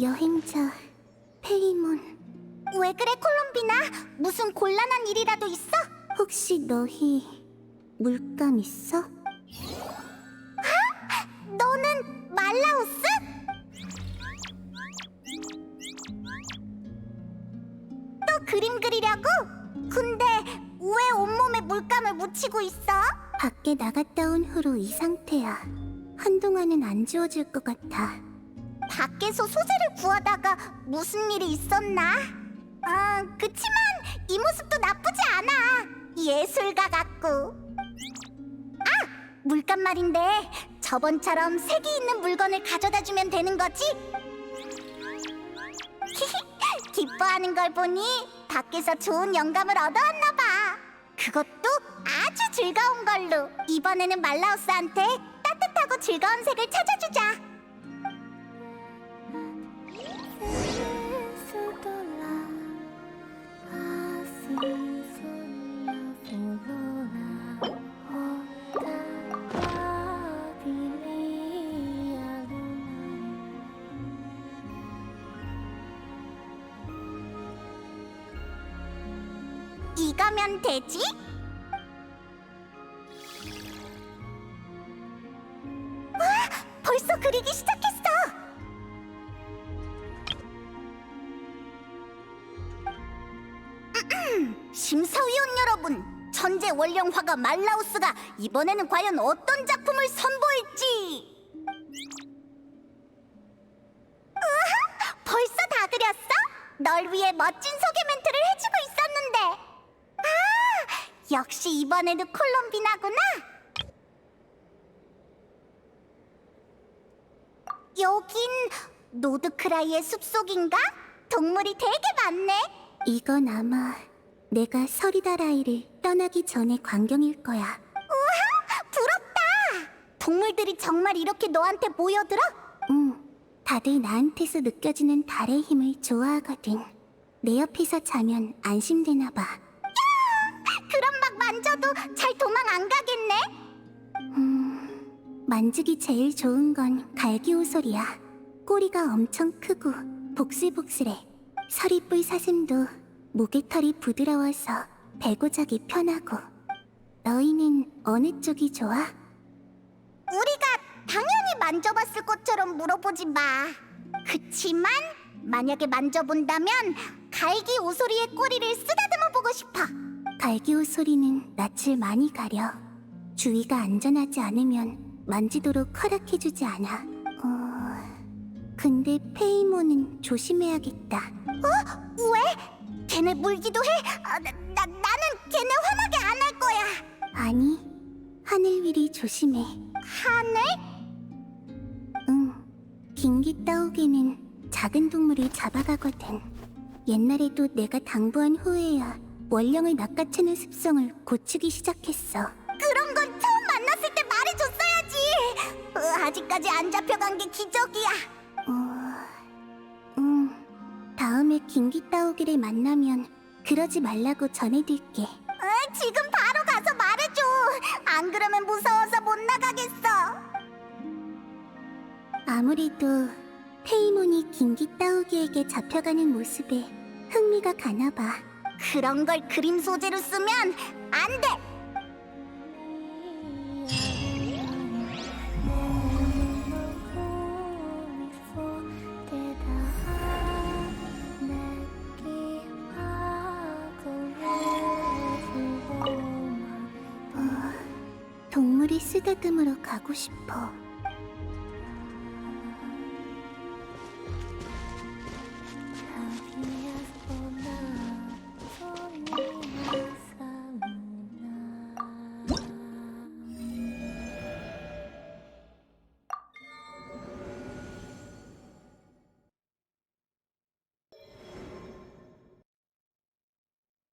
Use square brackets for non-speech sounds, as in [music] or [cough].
여행자 페이몬 왜 그래 콜롬비나? 무슨 곤란한 일이라도 있어? 혹시 너희 물감 있어? 너는 말라우스? 또 그림 그리려고? 근데 왜 온몸에 물감을 묻히고 있어? 밖에 나갔다 온 후로 이 상태야. 한동안은 안 지워질 것 같아. 밖에서 소재를 구하다가 무슨 일이 있었나? 아, 그치만 이 모습도 나쁘지 않아. 예술가 같고. 아, 물감 말인데 저번처럼 색이 있는 물건을 가져다 주면 되는 거지? [laughs] 기뻐하는 걸 보니 밖에서 좋은 영감을 얻어왔나 봐. 그것도 아주 즐거운 걸로. 이번에는 말라우스한테 따뜻하고 즐거운 색을 찾아주자. 이거면 되지? 와, 벌써 그리기 시작했어. 심사위원 여러분, 천재 원령 화가 말라우스가 이번에는 과연 어떤 작품을 선보일지. 우와, 벌써 다 그렸어? 널 위해 멋진 소개 멘트를 해주고 있었는데. 아, 역시 이번에도 콜롬비나구나. 여긴 노드크라이의 숲속인가? 동물이 되게 많네. 이건 아마 내가 서리다라이를 떠나기 전의 광경일 거야. 우와, 부럽다. 동물들이 정말 이렇게 너한테 모여들어? 응, 다들 나한테서 느껴지는 달의 힘을 좋아하거든. 내 옆에서 자면 안심되나 봐. 잘 도망 안 가겠네. 음, 만지기 제일 좋은 건 갈기오솔이야. 꼬리가 엄청 크고 복슬복슬해. 서리뿔 사슴도 목의 털이 부드러워서 배고자기 편하고. 너희는 어느 쪽이 좋아? 우리가 당연히 만져봤을 것처럼 물어보지 마. 그치만 만약에 만져본다면 갈기 오소리의 꼬리를 쓰다듬어 보고 싶어. 갈기오소리는 낯을 많이 가려. 주위가 안전하지 않으면 만지도록 허락해주지 않아. 어... 근데 페이모는 조심해야겠다. 왜? 걔네 물기도 해? 아, 나, 나, 나는 걔네 화나게 안 할 거야. 아니, 하늘 위리 조심해. 하늘? 응, 긴기 따오기는 작은 동물을 잡아가거든. 옛날에도 내가 당부한 후에야 원령을 낚아채는 습성을 고치기 시작했어. 그런 건 처음 만났을 때 말해줬어야지. 으, 아직까지 안 잡혀간 게 기적이야. 어... 응, 다음에 긴기 따오기를 만나면 그러지 말라고 전해둘게. 어, 지금 바로 가서 말해줘. 안 그러면 무서워서 못 나가겠어. 아무래도 페이몬이 긴기 따오기에게 잡혀가는 모습에 흥미가 가나 봐. 그런 걸 그림 소재로 쓰면 안 돼. 동물이 쓰다듬으러 가고 싶어.